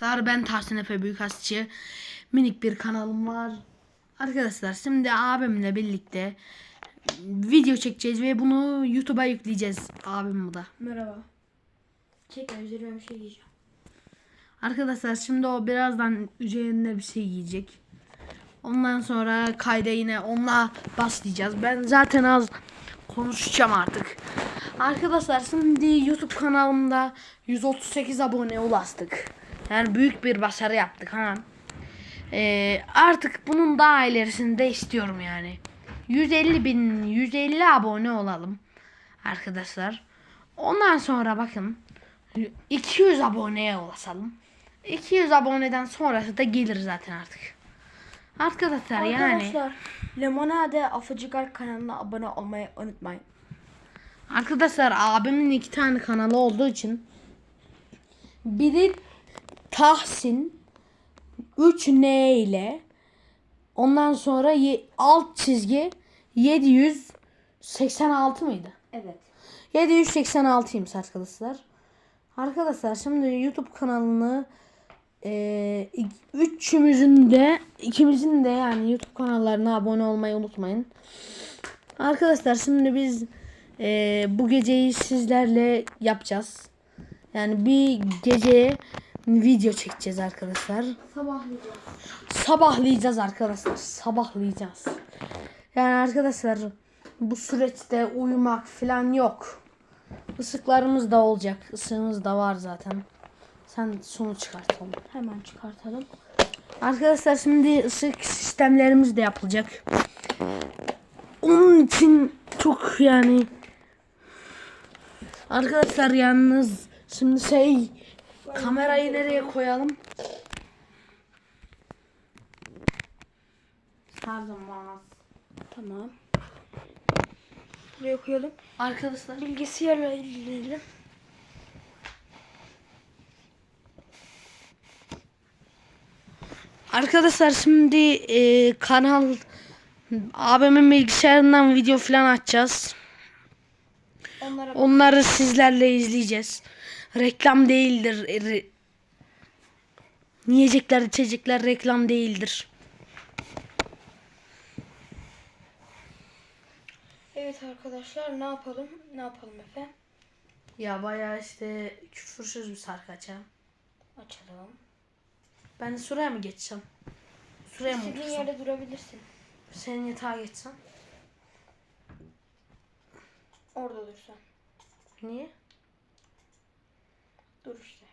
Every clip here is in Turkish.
Arkadaşlar ben Tahsin Efe Büyükasçı. Minik bir kanalım var. Arkadaşlar şimdi abimle birlikte video çekeceğiz ve bunu YouTube'a yükleyeceğiz abim bu da. Merhaba. Çekme üzerime bir şey giyeceğim. Arkadaşlar şimdi o birazdan üzerine bir şey giyecek. Ondan sonra kayda yine onunla başlayacağız. Ben zaten az konuşacağım artık. Arkadaşlar şimdi YouTube kanalımda 138 abone ulaştık. Yani büyük bir başarı yaptık ha. Ee, artık bunun daha ilerisini de istiyorum yani. 150 bin 150 abone olalım arkadaşlar. Ondan sonra bakın 200 aboneye ulaşalım. 200 aboneden sonrası da gelir zaten artık. Arkadaşlar yani Arkadaşlar Lemonade Afıcıkar kanalına abone olmayı unutmayın. arkadaşlar abimin iki tane kanalı olduğu için biri Tahsin 3N ile ondan sonra alt çizgi 786 mıydı? Evet. 786'ymış arkadaşlar. Arkadaşlar şimdi YouTube kanalını e, üçümüzün de ikimizin de yani YouTube kanallarına abone olmayı unutmayın. Arkadaşlar şimdi biz e, bu geceyi sizlerle yapacağız. Yani bir gece video çekeceğiz arkadaşlar. Sabahlayacağız. Sabahlayacağız arkadaşlar. Sabahlayacağız. Yani arkadaşlar bu süreçte uyumak falan yok. Isıklarımız da olacak. Isığımız da var zaten. Sen sonu çıkartalım. Hemen çıkartalım. Arkadaşlar şimdi ısık sistemlerimiz de yapılacak. Onun için çok yani Arkadaşlar yalnız şimdi şey kamerayı nereye koyalım? Her zaman. Tamam. Buraya koyalım. Arkadaşlar Bilgisayarla ilgilenelim. Arkadaşlar şimdi e, kanal abimin bilgisayarından video falan açacağız. Onlara Onları sizlerle izleyeceğiz. Reklam değildir. Re- Yiyecekler, içecekler reklam değildir. Evet arkadaşlar ne yapalım? Ne yapalım Efe? Ya bayağı işte küfürsüz bir şarkı açacağım. Açalım. Ben de şuraya mı geçsem? Şuraya mı İstediğin otursam? yerde durabilirsin. Senin yatağa geçsem? Orada dursan. Niye? Dur işte.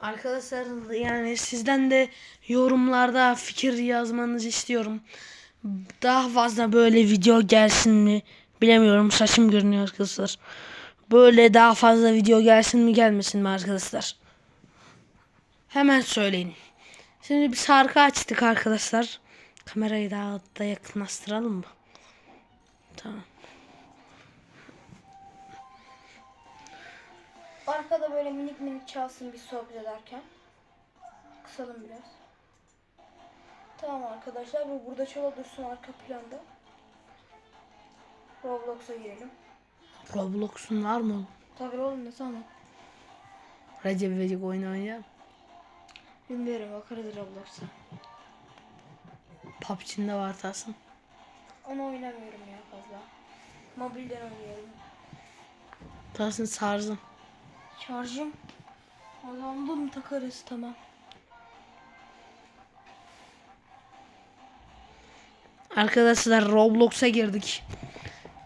Arkadaşlar yani sizden de yorumlarda fikir yazmanızı istiyorum. Daha fazla böyle video gelsin mi bilemiyorum. Saçım görünüyor arkadaşlar. Böyle daha fazla video gelsin mi gelmesin mi arkadaşlar? Hemen söyleyin. Şimdi bir şarkı açtık arkadaşlar. Kamerayı daha da yakınlaştıralım mı? Tamam. Arkada böyle minik minik çalsın bir sohbet ederken. Kısalım biraz. Tamam arkadaşlar bu burada çala dursun arka planda. Roblox'a girelim. Roblox'un var mı oğlum? Tabii oğlum ne sana? Recep İvedik oyunu oynayalım. Bilmiyorum bakarız Roblox'a. PUBG'nin de var Tahsin. Onu oynamıyorum ya fazla. Mobilden oynuyorum. Tahsin sarzım. Şarjım azaldı mı takarız tamam. Arkadaşlar Roblox'a girdik.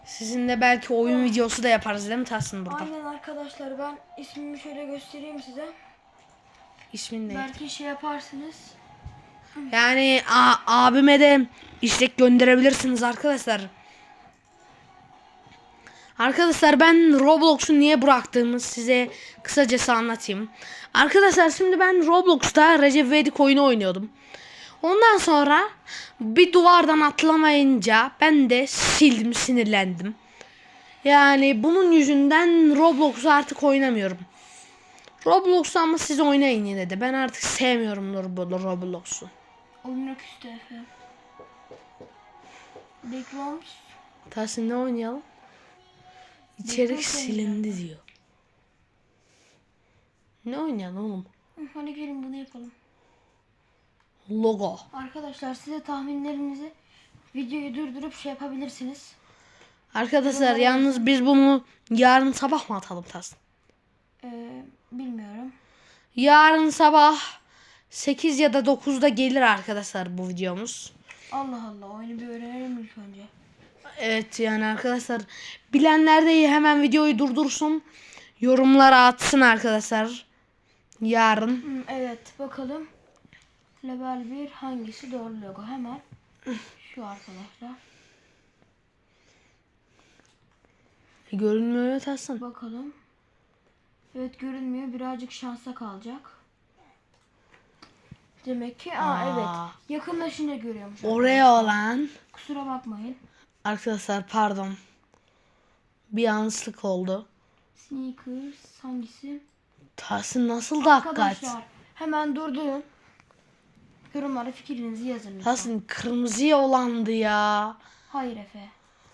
Sizinle belki oyun videosu da yaparız değil mi Tahsin burada? Aynen arkadaşlar ben ismimi şöyle göstereyim size. İsmin ne? Belki şey yaparsınız. Yani a- abime de istek gönderebilirsiniz arkadaşlar. Arkadaşlar ben Roblox'u niye bıraktığımı size kısacası anlatayım. Arkadaşlar şimdi ben Roblox'ta Recep İvedik oyunu oynuyordum. Ondan sonra bir duvardan atlamayınca ben de sildim sinirlendim. Yani bunun yüzünden Roblox'u artık oynamıyorum. Roblox'u ama siz oynayın yine de. Ben artık sevmiyorum Roblox'u. Oyuna küstü Efe. Backrooms. Tahsin ne oynayalım? İçerik silindi diyor. Ne oynayalım oğlum? Hadi gelin bunu yapalım. Logo. Arkadaşlar size tahminlerinizi videoyu durdurup şey yapabilirsiniz. Arkadaşlar yalnız biz bunu yarın sabah mı atalım Tahsin? Ee, bilmiyorum. Yarın sabah 8 ya da 9'da gelir arkadaşlar bu videomuz. Allah Allah oyunu bir öğrenelim ilk önce. Evet yani arkadaşlar bilenler de hemen videoyu durdursun. Yorumlara atsın arkadaşlar. Yarın. Evet bakalım. Level 1 hangisi doğru logo? Hemen şu arkadaşlar. Görünmüyor Tahsin. Bakalım. Evet görünmüyor. Birazcık şansa kalacak. Demek ki aa, Aa. evet. Yakınlaşınca görüyormuş. Oraya olan Kusura bakmayın. arkadaşlar pardon. Bir yanlışlık oldu. Sneakers hangisi? Tahsin nasıl da hakikaten? Hemen durdurun. Yorumlara fikrinizi yazın lütfen. Tahsin kırmızıya olandı ya. Hayır Efe.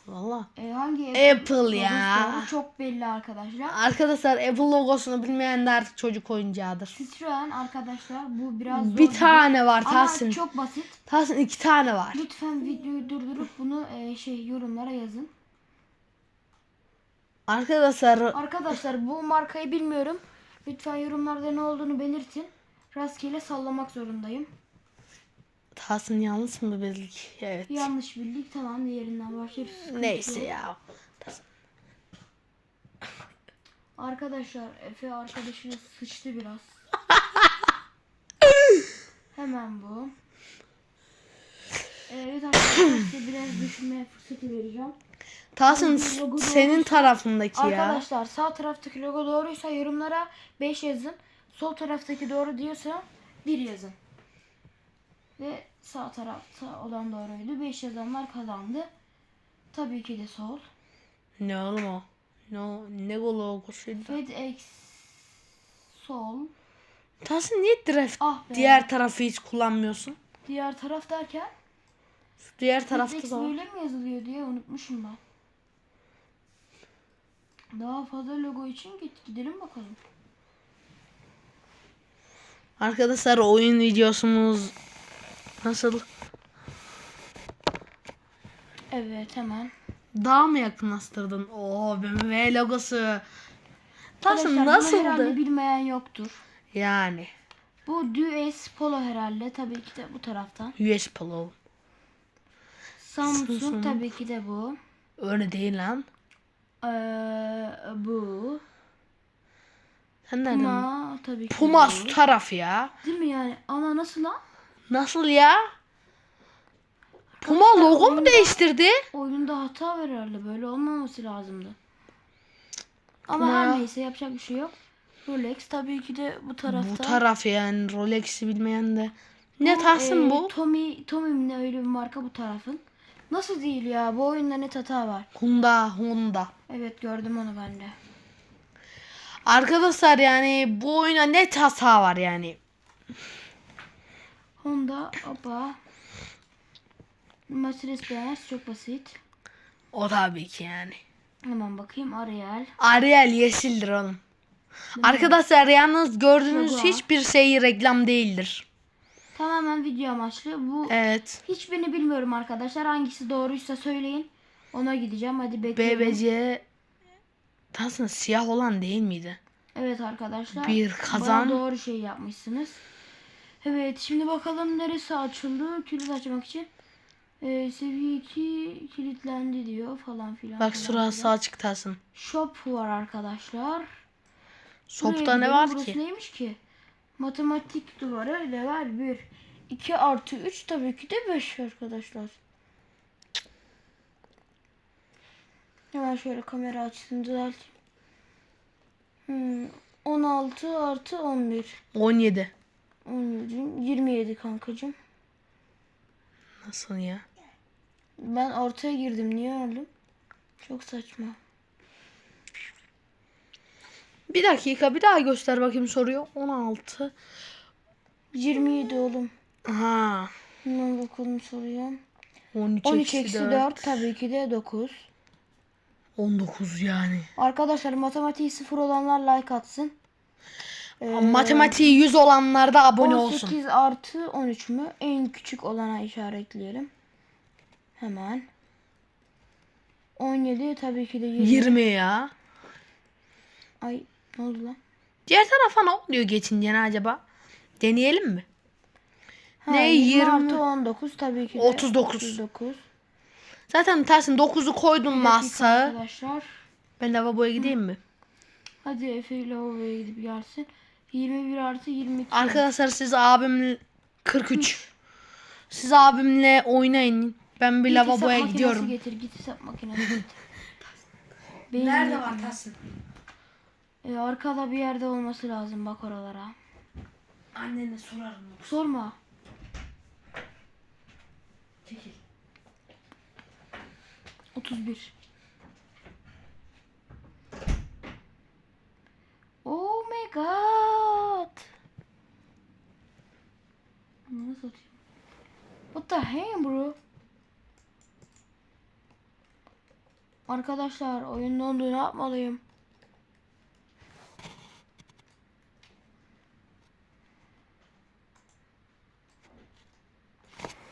Valla. Ee, hangi Apple logosu ya. Çok belli arkadaşlar. Arkadaşlar Apple logosunu bilmeyen de artık çocuk oyuncağıdır. Citroen arkadaşlar bu biraz zor. Bir tane var Ama Tahsin. çok basit. Tahsin iki tane var. Lütfen videoyu durdurup bunu e, şey yorumlara yazın. Arkadaşlar Arkadaşlar bu markayı bilmiyorum. Lütfen yorumlarda ne olduğunu belirtin. Rastgele sallamak zorundayım. Tahsin yanlış mı bildik? Evet. Yanlış bildik. Tamam diğerinden. Sıkıntı Neyse yok. ya. Arkadaşlar Efe arkadaşına sıçtı biraz. Hemen bu. Evet arkadaşlar size biraz düşünmeye fırsatı vereceğim. Tahsin senin tarafındaki ya. Arkadaşlar sağ taraftaki logo doğruysa yorumlara 5 yazın. Sol taraftaki doğru diyorsa 1 yazın. Ve sağ tarafta olan doğruydu. 5 yazanlar kazandı. Tabii ki de sol. Ne oğlum o? Ne, o- ne logosuydu? FedEx sol. Tahsin niye draft Ah be. diğer tarafı hiç kullanmıyorsun? Diğer taraf derken Şu diğer tarafta da böyle mi yazılıyor diye unutmuşum ben. Daha fazla logo için git gidelim bakalım. Arkadaşlar oyun videosumuz nasıl? Evet hemen. Daha mı yakınlaştırdın? Oo BMW logosu. Arkadaşlar bunu herhalde nasıldı? bilmeyen yoktur. Yani. Bu DS Polo herhalde tabii ki de bu taraftan. US Polo. Samsung tabii ki de bu. Öyle değil lan. Ee, bu. Sen nereden? Puma, tabii ki Puma bu. şu taraf ya. Değil mi yani? Ana nasıl lan? Nasıl ya? Puma logo mu değiştirdi? Oyunda hata var herhalde. Böyle olmaması lazımdı. Ama Puma. her neyse yapacak bir şey yok. Rolex tabii ki de bu tarafta. Bu taraf yani Rolex'i bilmeyen de. Ne Tahsin e, bu? Tommy, Tommy mi ne öyle bir marka bu tarafın. Nasıl değil ya? Bu oyunda net hata var. Honda, Honda. Evet gördüm onu ben de. Arkadaşlar yani bu oyuna net hata var yani. Honda, Opa. Mercedes-Benz çok basit. O tabii ki yani. Hemen bakayım Ariel. Ariel yeşildir oğlum. Arkadaşlar yalnız gördüğünüz Logo. hiçbir şey reklam değildir. Tamamen video amaçlı. Bu Evet. hiçbirini bilmiyorum arkadaşlar. Hangisi doğruysa söyleyin. Ona gideceğim. Hadi bekleyin. BBC aslında siyah olan değil miydi? Evet arkadaşlar. Bir kazan. Bayağı doğru şey yapmışsınız. Evet şimdi bakalım neresi açıldı. Kilit açmak için. Ee, seviye 2 kilitlendi diyor falan filan. Bak filan. açık Tahsin. Shop var arkadaşlar. Shop'ta ne var Burası ki? neymiş ki? Matematik duvarı level 1. 2 artı 3 tabii ki de 5 arkadaşlar. Hemen şöyle kamera açısını düzelteyim. Hmm, 16 artı 11. 17. 17, 27 kankacım. Nasıl ya? Ben ortaya girdim. Niye öldüm? Çok saçma. Bir dakika bir daha göster bakayım soruyor. 16. 27 oğlum. Ha. Hemen bakalım soruyor. 13, 13 eksi 4 tabii ki de 9. 19 yani. Arkadaşlar matematiği sıfır olanlar like atsın. Ee, Matematiği 100 olanlar da abone 18 olsun. artı 13 mü? En küçük olana işaretleyelim. Hemen. 17 tabii ki de 20. 20 ya. Ay ne oldu lan? Diğer tarafa ne oluyor geçince ne acaba? Deneyelim mi? Ha, Ne, 20 20? artı 19 tabii ki de 39. 39. Zaten tersine 9'u koydum masaya. Arkadaşlar. Ben lavaboya gideyim mi? Hadi Efe lavaboya gidip gelsin. 21 artı 22. Arkadaşlar siz abimle 43. Siz abimle oynayın. Ben bir Git lavaboya makinesi gidiyorum. Getir, git hesap makinesi getir. Benim yetmiyor. Tahsin? E, arkada bir yerde olması lazım bak oralara. Annene sorarım. Sorma. Çekil. 31. Oh my god. Nasıl atayım? What the hell bro? Arkadaşlar oyun dondu ne yapmalıyım?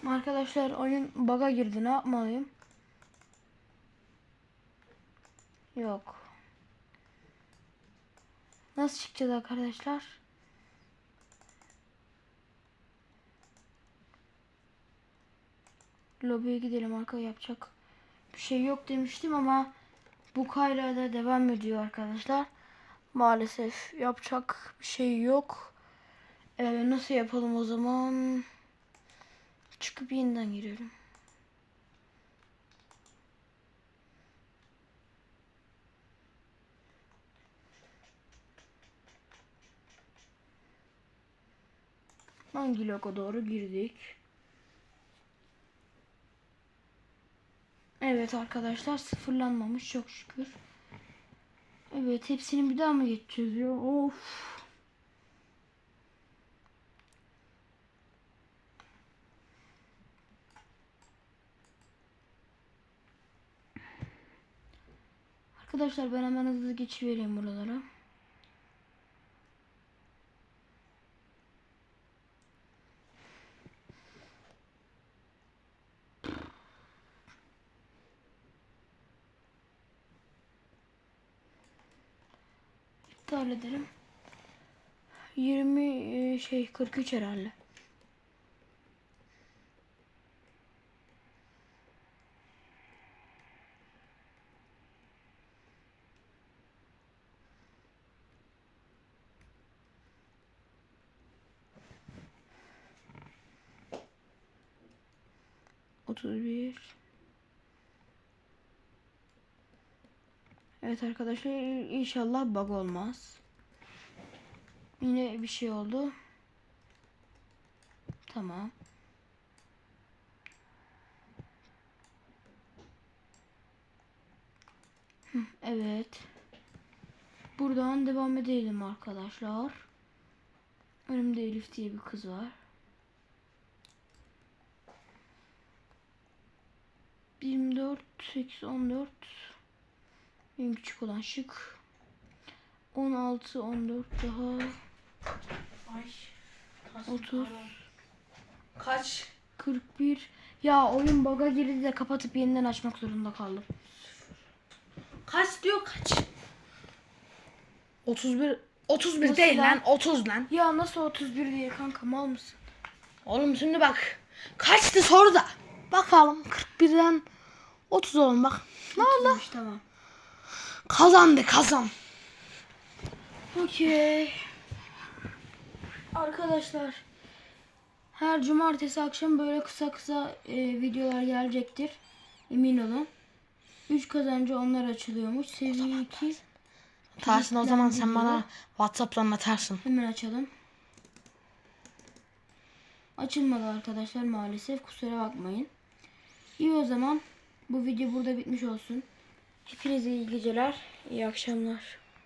Arkadaşlar oyun bug'a girdi ne yapmalıyım? Yok. Nasıl çıkacağız arkadaşlar? Lobiye gidelim arka yapacak bir şey yok demiştim ama bu kayla da devam ediyor arkadaşlar. Maalesef yapacak bir şey yok. Ee, nasıl yapalım o zaman? Çıkıp yeniden giriyorum. Hangi logo doğru girdik? Evet arkadaşlar sıfırlanmamış çok şükür. Evet hepsini bir daha mı geçeceğiz ya? Of. Arkadaşlar ben hemen hızlı geçivereyim buralara. Edelim. 20 e, şey 43 herhalde. Otuz bir. Evet arkadaşlar inşallah bug olmaz. Yine bir şey oldu. Tamam. Evet. Buradan devam edelim arkadaşlar. Önümde Elif diye bir kız var. Yirmi dört, sekiz, on dört. En küçük olan şık. 16, 14 daha. Ay. 30. Kaç? 41. Ya oyun bug'a girdi de kapatıp yeniden açmak zorunda kaldım. Kaç diyor kaç? 31 31 Nasıl değil lan? lan 30 lan. Ya nasıl 31 diye kanka mal mısın? Oğlum şimdi bak. Kaçtı soru da. Bakalım 41'den 30 oğlum bak. Ne oldu? Tamam. Kazandı kazan. Okey. Arkadaşlar her cumartesi akşam böyle kısa kısa e, videolar gelecektir. Emin olun. 3 kazancı onlar açılıyormuş. Seviye 2 Tahsin o zaman sen bana Whatsapp'tan atarsın. Hemen açalım. Açılmadı arkadaşlar maalesef. Kusura bakmayın. İyi o zaman bu video burada bitmiş olsun. Hepinize iyi geceler. iyi akşamlar.